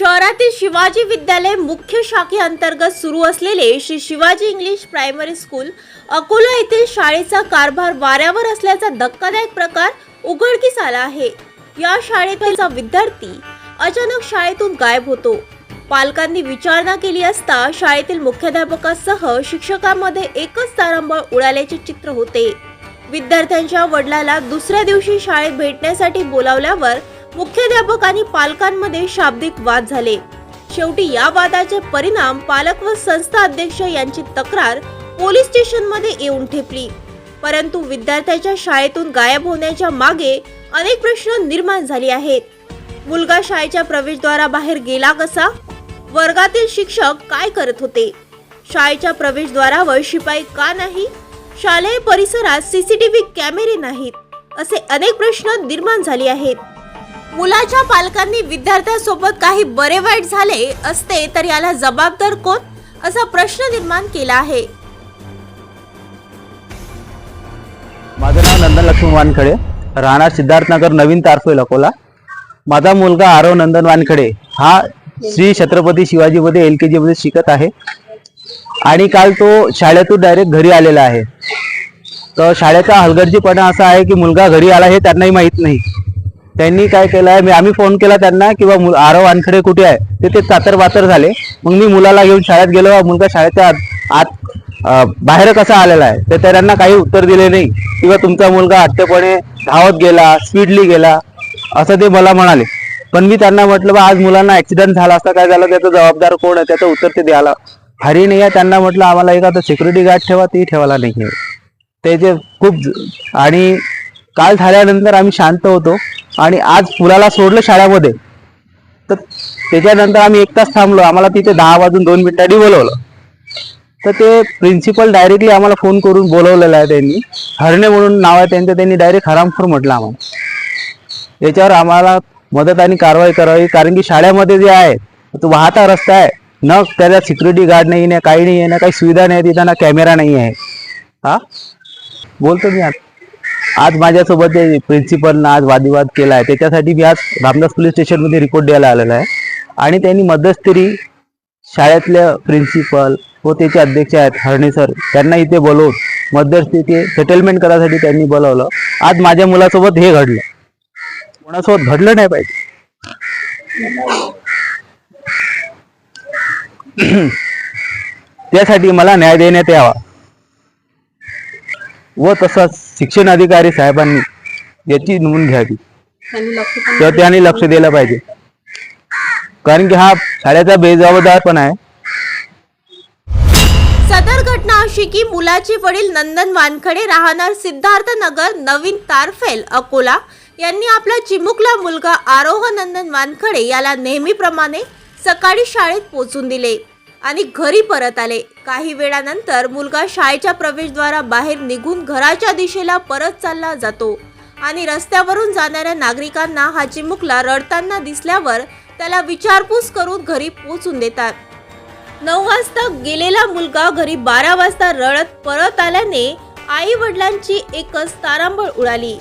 शहरातील शिवाजी विद्यालय मुख्य शाखेअंतर्गत सुरू असलेले Shri Shivaji English primary school Akola येथील शाळेचा कारभार वाऱ्यावर असल्याचा धक्कादायक प्रकार उघडकीस आला आहे. या शाळेचा विद्यार्थी अचानक शाळेतून गायब होतो. पालकांनी विचारणा केली असता शाळेतील मुख्याध्यापकासह शिक्षकांमध्ये एकच तारंबळ उडाल्याचे चित्र होते. विद्यार्थ्यांच्या वडिलाला दुसऱ्या दिवशी शाळेत भेटण्यासाठी बोलावल्यावर मुख्याध्यापक आणि पालकांमध्ये शाब्दिक वाद झाले. शेवटी या वादाचे परिणाम पालक व संस्था अध्यक्ष यांची तक्रार पोलीस स्टेशनमध्ये येऊन ठेपली. परंतु विद्यार्थ्याच्या शाळेतून गायब होण्याच्या मागे अनेक प्रश्न निर्माण झाले आहेत. मुलगा शाळेच्या प्रवेशद्वाराबाहेर गेला कसा? वर्गातील शिक्षक काय करत होते? शाळेच्या प्रवेशद्वारावर शिपाई का नाही? शालेय परिसरात सीसीटीव्ही कॅमेरे नाहीत असे अनेक प्रश्न निर्माण झाले आहेत. मुलाच्या पालकांनी विद्यार्थ्यासोबत काही बरे वाईट झाले असते तर याला जबाबदार कोण? असा प्रश्न निर्माण केला आहे. माझं नाव नंदन लक्ष्मण वानखडे. राहणार सिद्धार्थनगर नवीन तारफे अकोला. माझा मुलगा आरव नंदन वानखडे हा श्री छत्रपती शिवाजीमध्ये एल के जीमध्ये शिकत आहे. आणि काल तो शाळेतून डायरेक्ट घरी आलेला आहे. तर शाळेचा हलगर्जीपणा असा आहे की मुलगा घरी आला हे त्यांनाही माहीत नाही. त्यांनी काय केलं आहे मी आम्ही फोन केला त्यांना किंवा मु- आरव वानखडे कुठे आहे? ते ते चातर बातर झाले. मग मी मुलाला घेऊन शाळेत गेलो. मुलगा शाळेच्या आत- आत बाहेर कसा आलेला आहे? तर त्यांना काही उत्तर दिले नाही. किंवा तुमचा मुलगा हट्टपणे धावत गेला स्पीडली गेला. असं ते मला म्हणाले. पण मी त्यांना म्हटलं बा आज मुलांना ऍक्सिडेंट झाला असता काय झालं? त्याचं जबाबदार कोण आहे? त्याचं उत्तर ते द्यायला भारी नाही आहे. त्यांना म्हटलं आम्हाला एखादं सिक्युरिटी गार्ड ठेवा ती ठेवायला नाही आहे ते जे खूप आणि काल झाल्यानंतर आम्ही शांत होतो. आणि आज मुलाला सोडलं शाळेमध्ये तर त्याच्यानंतर आम्ही एक तास थांबलो. आम्हाला तिथे दहा वाजून दोन मिनिटांनी बोलवलं. तर ते प्रिन्सिपल डायरेक्टली आम्हाला फोन करून बोलवलेलं आहे त्यांनी. हरणे म्हणून नाव आहे त्यांचं त्यांनी डायरेक्ट हरामखोर म्हटलं आम्हाला. याच्यावर आम्हाला मदत आणि कारवाई करावी कारण की शाळेमध्ये जे आहे तो वाहता रस्ता आहे. न त्याला सिक्युरिटी गार्ड नाही ना काही नाही आहे ना काही सुविधा नाही तिथं ना कॅमेरा नाही आहे. हा? बोलतो मी आज आज माझ्यासोबत जे प्रिन्सिपलनं आज वादविवाद केला आहे त्याच्यासाठी मी आज रामदास पोलीस स्टेशनमध्ये रिपोर्ट द्यायला आलेला आहे. आणि त्यांनी मध्यस्थरी शाळेतल्या प्रिन्सिपल व त्याचे अध्यक्ष आहेत हरणे सर त्यांना इथे बोलवून मध्यस्थी ते सेटलमेंट करायसाठी त्यांनी बोलवलं. आज माझ्या मुलासोबत हे घडलं. कोणासोबत घडलं नाही पाहिजे. त्यासाठी मला न्याय देण्यात यावा. व तसंच शिक्षण अधिकारी साहेबांनी याची नोंद घ्यावी. तर त्यांनी लक्ष दिलं पाहिजे. कारण की हा शाळेचा बेजबाबदारपण आहे. सदर घटना अशी की मुलाचे वडील नंदन वानखडे राहणार सिद्धार्थ नगर नवीन तारफेल अकोला. यांनी आपला चिमुकला मुलगा आरोह नंदन वानखडे याला नेहमीप्रमाणे सकाळी शाळेत पोचून दिले. आणि घरी परत आले. काही वेळानंतर मुलगा शाळेच्या प्रवेशद्वारा बाहेर निघून घराच्या दिशेला परत चालला जातो आणि रस्त्यावरून जाणाऱ्या नागरिकांना हा चिमुकला रडताना दिसल्यावर त्याला विचारपूस करून घरी पोचून देतात. नऊ वाजता गेलेला मुलगा घरी बारा वाजता रडत परत आल्याने आई वडिलांची एकच तारांबळ उडाली.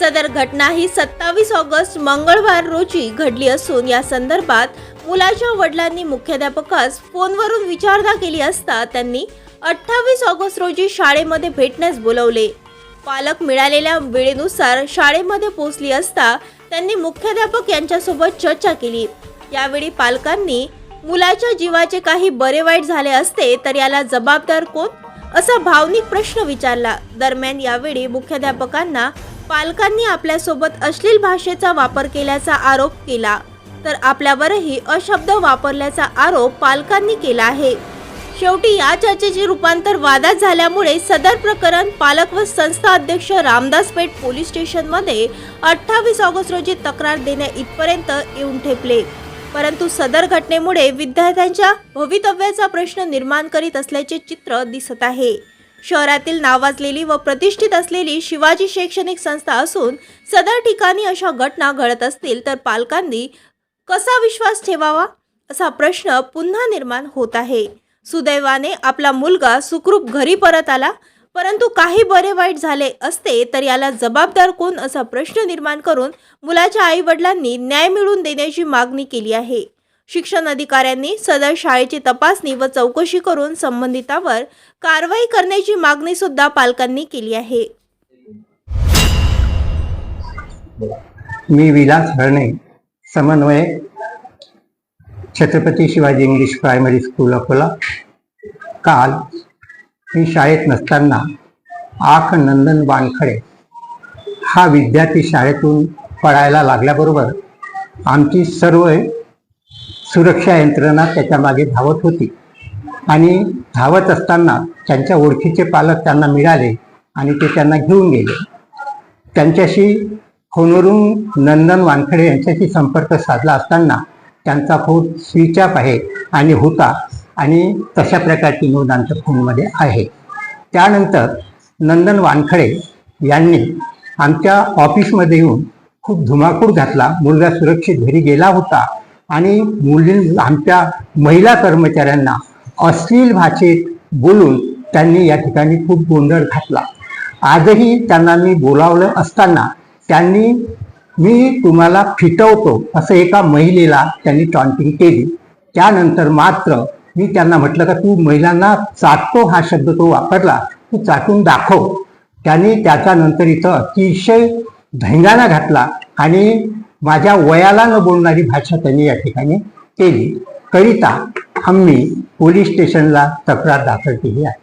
सदर घटना ही सत्तावीस ऑगस्ट मंगळवार रोजी घडली असून या संदर्भात मुलाच्या वडिलांनी मुख्याध्यापकास फोनवरून विचारणा केली असता त्यांनी अठ्ठावीस ऑगस्ट रोजी शाळेमध्ये भेटण्यास बोलवले. पालक मिळालेल्या वेळेनुसार शाळेमध्ये पोहोचली असता त्यांनी मुख्याध्यापक यांच्यासोबत चर्चा केली. यावेळी पालकांनी मुलाच्या जीवाचे काही बरे वाईट झाले असते तर याला जबाबदार कोण? असा भावनिक प्रश्न विचारला. दरम्यान यावेळी मुख्याध्यापकांना पालकांनी आपल्यासोबत अश्लील भाषेचा वापर केल्याचा आरोप केला. तर आपल्यावरही अशब्द वापरल्याचा आरोप पालकांनी केला आहे. शेवटी या चर्चेचे रूपांतर वादात झाल्यामुळे सदर प्रकरण पालक व संस्था अध्यक्ष रामदास पेठ पोलीस स्टेशनमध्ये अठ्ठावीस ऑगस्ट रोजी तक्रार देण्या इथपर्यंत येऊन ठेपले. परंतु सदर घटनेमुळे विद्यार्थ्यांच्या भवितव्याचा प्रश्न निर्माण करीत असल्याचे चित्र दिसत आहे. शहरातील नावाजलेली व प्रतिष्ठित असलेली शिवाजी शैक्षणिक संस्था असून सदर ठिकाणी अशा घटना घडत असतील तर पालकांनी कसा विश्वास ठेवावा? असा प्रश्न पुन्हा निर्माण होत आहे. सुदैवाने आपला मुलगा सुखरूप घरी परत आला परंतु काही बरे वाईट झाले असते तर याला जबाबदार कोण असा प्रश्न निर्माण करून मुलाच्या आईवडिलांनी न्याय मिळवून देण्याची मागणी केली आहे. शिक्षण अधिकाऱ्यांनी सदर शाळेची तपासणी व चौकशी करून संबंधितावर कारवाई करण्याची मागणी सुद्धा पालकांनी केली आहे. मी विलास हरणे समन्वय Chhatrapati Shivaji English primary school Akola. काल मी शाळेत नसताना आख नंदन वानखडे हा विद्यार्थी शाळेतून पळायला लागल्याबरोबर आमची सर्व सुरक्षा यंत्रणा त्याच्यामागे धावत होती. आणि धावत असताना त्यांच्या ओळखीचे पालक त्यांना मिळाले आणि ते त्यांना घेऊन गेले. त्यांच्याशी फोनवरून नंदन वानखडे यांच्याशी संपर्क साधला असताना त्यांचा फोन स्विच ऑफ आहे आणि होता आणि तशा प्रकारची नोंद आमच्या फोनमध्ये आहे. त्यानंतर नंदन वानखडे यांनी आमच्या ऑफिसमध्ये येऊन खूप धुमाकूळ घातला. मुलगा सुरक्षित घरी गेला होता आणि मुली आमच्या महिला कर्मचाऱ्यांना अश्लील भाषेत बोलून त्यांनी या ठिकाणी खूप गोंधळ घातला. आजही त्यांना मी बोलावलं असताना त्यांनी मी तुम्हाला फिटवतो असं एका महिलेला त्यांनी टॉन्टिंग केली. त्यानंतर मात्र मी त्यांना म्हटलं का तू महिलांना चाटतो हा शब्द तो वापरला. तू चाटून दाखव. त्यांनी त्याच्यानंतर इथं अतिशय धैंगाणा घातला आणि माझ्या वयाला न बोलणारी भाषा त्यांनी या ठिकाणी केली. करिता आम्ही पोलीस स्टेशनला तक्रार दाखल केली आहे.